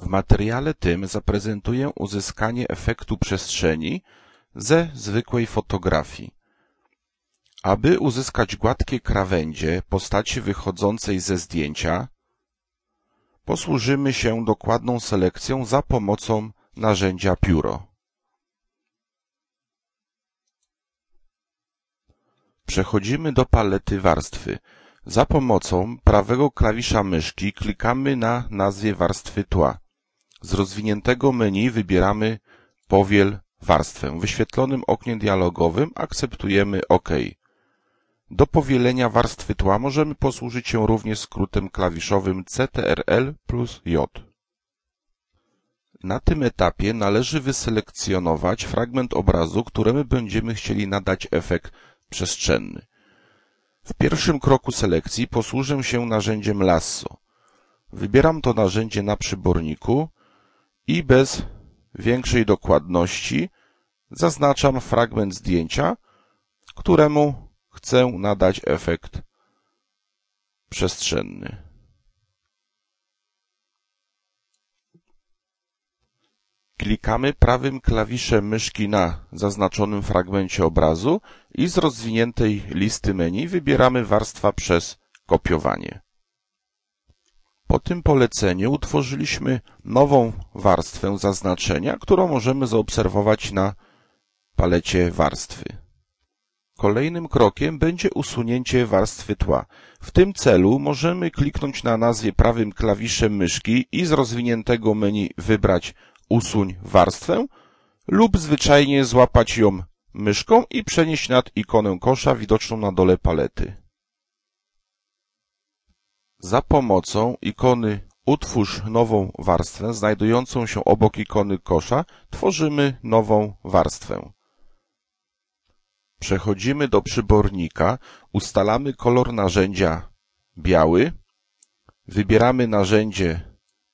W materiale tym zaprezentuję uzyskanie efektu przestrzeni ze zwykłej fotografii. Aby uzyskać gładkie krawędzie postaci wychodzącej ze zdjęcia, posłużymy się dokładną selekcją za pomocą narzędzia pióro. Przechodzimy do palety warstwy. Za pomocą prawego klawisza myszki klikamy na nazwie warstwy tła. Z rozwiniętego menu wybieramy Powiel warstwę. W wyświetlonym oknie dialogowym akceptujemy OK. Do powielenia warstwy tła możemy posłużyć się również skrótem klawiszowym CTRL plus J. Na tym etapie należy wyselekcjonować fragment obrazu, któremu będziemy chcieli nadać efekt przestrzenny. W pierwszym kroku selekcji posłużę się narzędziem lasso. Wybieram to narzędzie na przyborniku i bez większej dokładności zaznaczam fragment zdjęcia, któremu chcę nadać efekt przestrzenny. Klikamy prawym klawiszem myszki na zaznaczonym fragmencie obrazu i z rozwiniętej listy menu wybieramy warstwa przez kopiowanie. Po tym poleceniu utworzyliśmy nową warstwę zaznaczenia, którą możemy zaobserwować na palecie warstwy. Kolejnym krokiem będzie usunięcie warstwy tła. W tym celu możemy kliknąć na nazwie prawym klawiszem myszki i z rozwiniętego menu wybrać usuń warstwę lub zwyczajnie złapać ją myszką i przenieść nad ikonę kosza widoczną na dole palety. Za pomocą ikony Utwórz nową warstwę znajdującą się obok ikony kosza tworzymy nową warstwę. Przechodzimy do przybornika, ustalamy kolor narzędzia biały, wybieramy narzędzie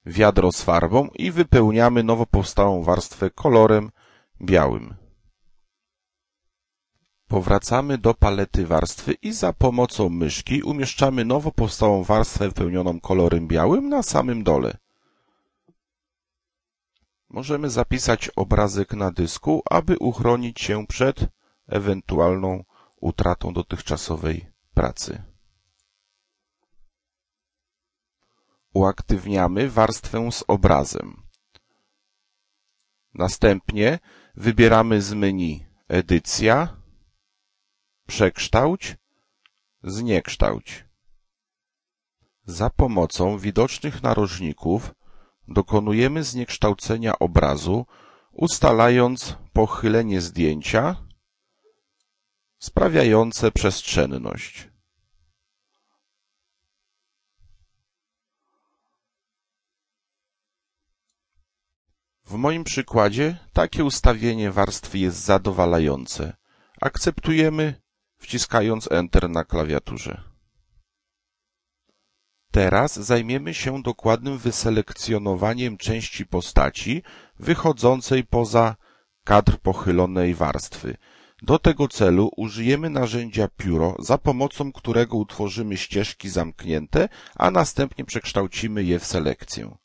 wiadro z farbą i wypełniamy nowo powstałą warstwę kolorem białym. Powracamy do palety warstwy i za pomocą myszki umieszczamy nowo powstałą warstwę wypełnioną kolorem białym na samym dole. Możemy zapisać obrazek na dysku, aby uchronić się przed ewentualną utratą dotychczasowej pracy. Uaktywniamy warstwę z obrazem. Następnie wybieramy z menu Edycja, Przekształć, Zniekształć. Za pomocą widocznych narożników dokonujemy zniekształcenia obrazu, ustalając pochylenie zdjęcia sprawiające przestrzenność. W moim przykładzie takie ustawienie warstwy jest zadowalające. Akceptujemy wciskając Enter na klawiaturze. Teraz zajmiemy się dokładnym wyselekcjonowaniem części postaci wychodzącej poza kadr pochylonej warstwy. Do tego celu użyjemy narzędzia pióro, za pomocą którego utworzymy ścieżki zamknięte, a następnie przekształcimy je w selekcję.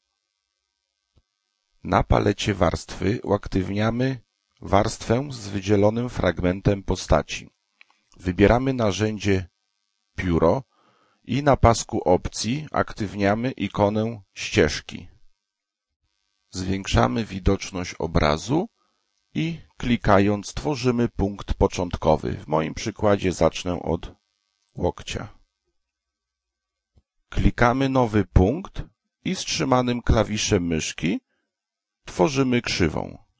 Na palecie warstwy uaktywniamy warstwę z wydzielonym fragmentem postaci. Wybieramy narzędzie Pióro i na pasku opcji aktywniamy ikonę ścieżki. Zwiększamy widoczność obrazu i klikając tworzymy punkt początkowy. W moim przykładzie zacznę od łokcia. Klikamy nowy punkt i strzymanym klawiszem myszki tworzymy krzywą.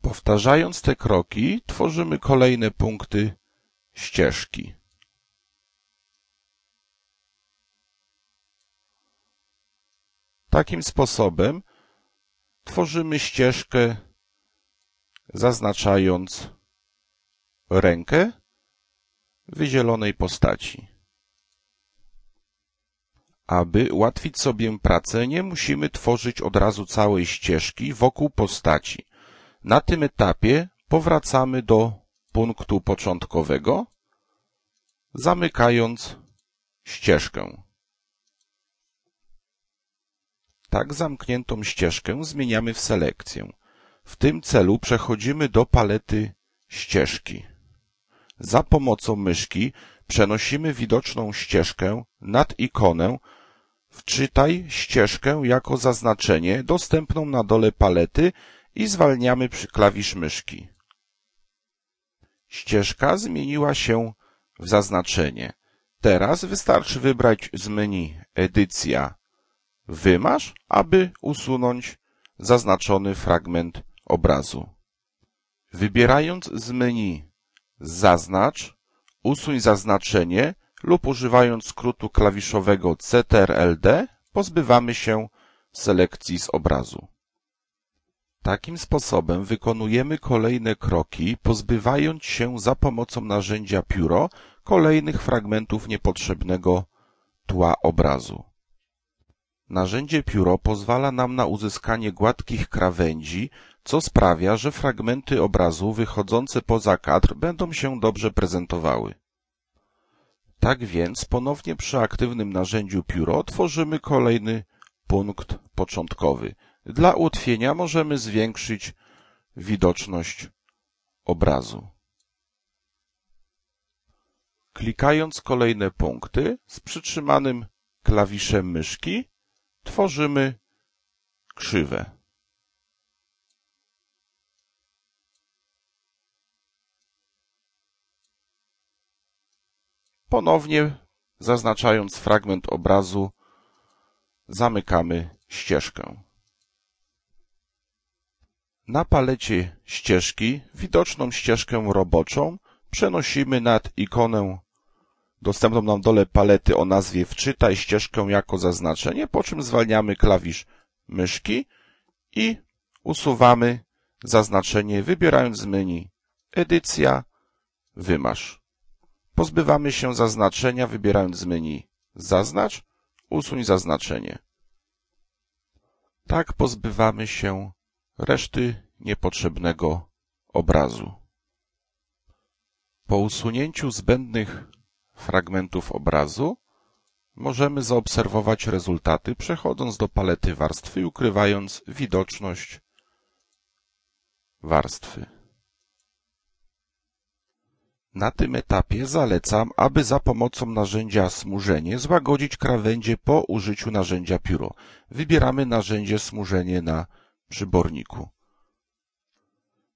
Powtarzając te kroki, tworzymy kolejne punkty ścieżki. Takim sposobem tworzymy ścieżkę zaznaczając rękę wyzielonej postaci. Aby ułatwić sobie pracę, nie musimy tworzyć od razu całej ścieżki wokół postaci. Na tym etapie powracamy do punktu początkowego, zamykając ścieżkę. Tak zamkniętą ścieżkę zmieniamy w selekcję. W tym celu przechodzimy do palety ścieżki. Za pomocą myszki przenosimy widoczną ścieżkę nad ikonę Wczytaj ścieżkę jako zaznaczenie dostępną na dole palety i zwalniamy przy klawisz myszki. Ścieżka zmieniła się w zaznaczenie. Teraz wystarczy wybrać z menu Edycja Wymasz, aby usunąć zaznaczony fragment obrazu. Wybierając z menu Zaznacz, usuń zaznaczenie lub używając skrótu klawiszowego CTRL-D pozbywamy się selekcji z obrazu. Takim sposobem wykonujemy kolejne kroki, pozbywając się za pomocą narzędzia pióro kolejnych fragmentów niepotrzebnego tła obrazu. Narzędzie pióro pozwala nam na uzyskanie gładkich krawędzi, co sprawia, że fragmenty obrazu wychodzące poza kadr będą się dobrze prezentowały. Tak więc ponownie przy aktywnym narzędziu pióro tworzymy kolejny punkt początkowy. Dla ułatwienia możemy zwiększyć widoczność obrazu. Klikając kolejne punkty z przytrzymanym klawiszem myszki tworzymy krzywę. Ponownie zaznaczając fragment obrazu zamykamy ścieżkę. Na palecie ścieżki widoczną ścieżkę roboczą przenosimy nad ikonę dostępną nam dole palety o nazwie Wczytaj ścieżkę jako zaznaczenie, po czym zwalniamy klawisz myszki i usuwamy zaznaczenie wybierając z menu Edycja, Wymasz. Pozbywamy się zaznaczenia wybierając z menu Zaznacz, usuń zaznaczenie. Tak pozbywamy się reszty niepotrzebnego obrazu. Po usunięciu zbędnych fragmentów obrazu możemy zaobserwować rezultaty przechodząc do palety warstwy i ukrywając widoczność warstwy. Na tym etapie zalecam, aby za pomocą narzędzia smużenie złagodzić krawędzie po użyciu narzędzia pióro. Wybieramy narzędzie smużenie na przyborniku.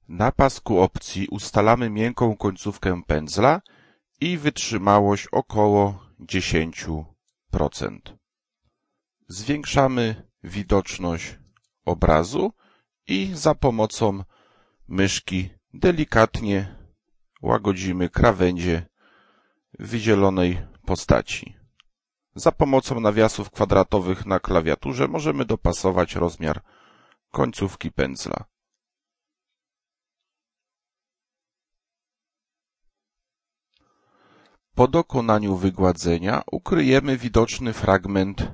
Na pasku opcji ustalamy miękką końcówkę pędzla i wytrzymałość około 10%. Zwiększamy widoczność obrazu i za pomocą myszki delikatnie łagodzimy krawędzie wydzielonej postaci. Za pomocą nawiasów kwadratowych na klawiaturze możemy dopasować rozmiar końcówki pędzla. Po dokonaniu wygładzenia ukryjemy widoczny fragment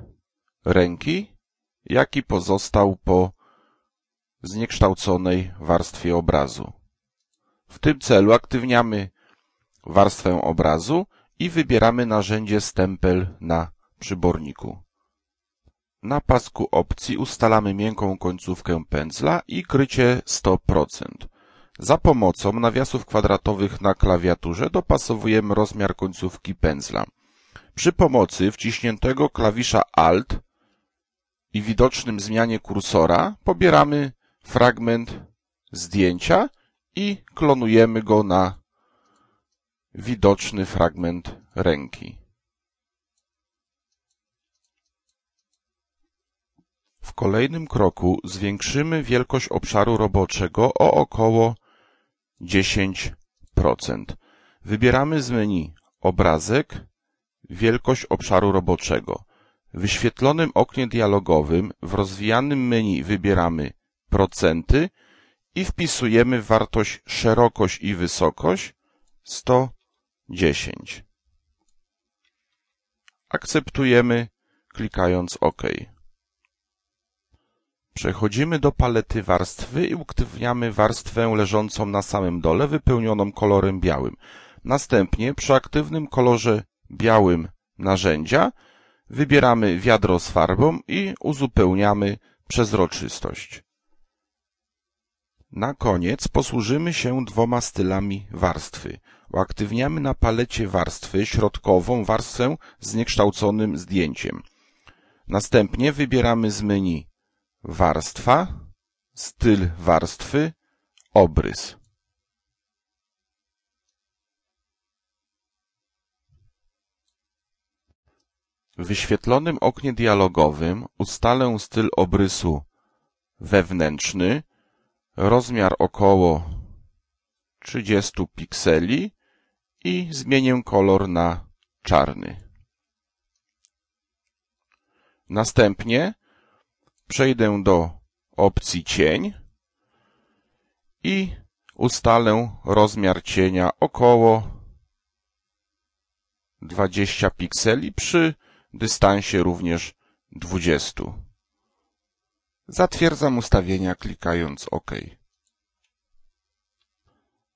ręki, jaki pozostał po zniekształconej warstwie obrazu. W tym celu aktywniamy warstwę obrazu i wybieramy narzędzie stempel na przyborniku. Na pasku opcji ustalamy miękką końcówkę pędzla i krycie 100%. Za pomocą nawiasów kwadratowych na klawiaturze dopasowujemy rozmiar końcówki pędzla. Przy pomocy wciśniętego klawisza Alt i widocznym zmianie kursora pobieramy fragment zdjęcia i klonujemy go na widoczny fragment ręki. W kolejnym kroku zwiększymy wielkość obszaru roboczego o około 10%. Wybieramy z menu Obrazek, Wielkość obszaru roboczego. W wyświetlonym oknie dialogowym w rozwijanym menu wybieramy Procenty i wpisujemy wartość szerokość i wysokość 110. Akceptujemy klikając OK. Przechodzimy do palety warstwy i uktywniamy warstwę leżącą na samym dole wypełnioną kolorem białym. Następnie przy aktywnym kolorze białym narzędzia Wybieramy wiadro z farbą i uzupełniamy przezroczystość. Na koniec posłużymy się dwoma stylami warstwy. Uaktywniamy na palecie warstwy środkową warstwę z niekształconym zdjęciem. Następnie wybieramy z menu Warstwa, Styl warstwy, Obrys. W wyświetlonym oknie dialogowym ustalę styl obrysu wewnętrzny, rozmiar około 30 pikseli i zmienię kolor na czarny. Następnie przejdę do opcji cień i ustalę rozmiar cienia około 20 pikseli przy dystansie również 20. Zatwierdzam ustawienia klikając OK.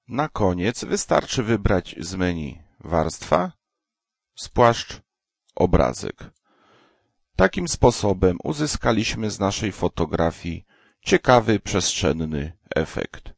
Na koniec wystarczy wybrać z menu Warstwa, Spłaszcz, Obrazek. Takim sposobem uzyskaliśmy z naszej fotografii ciekawy przestrzenny efekt.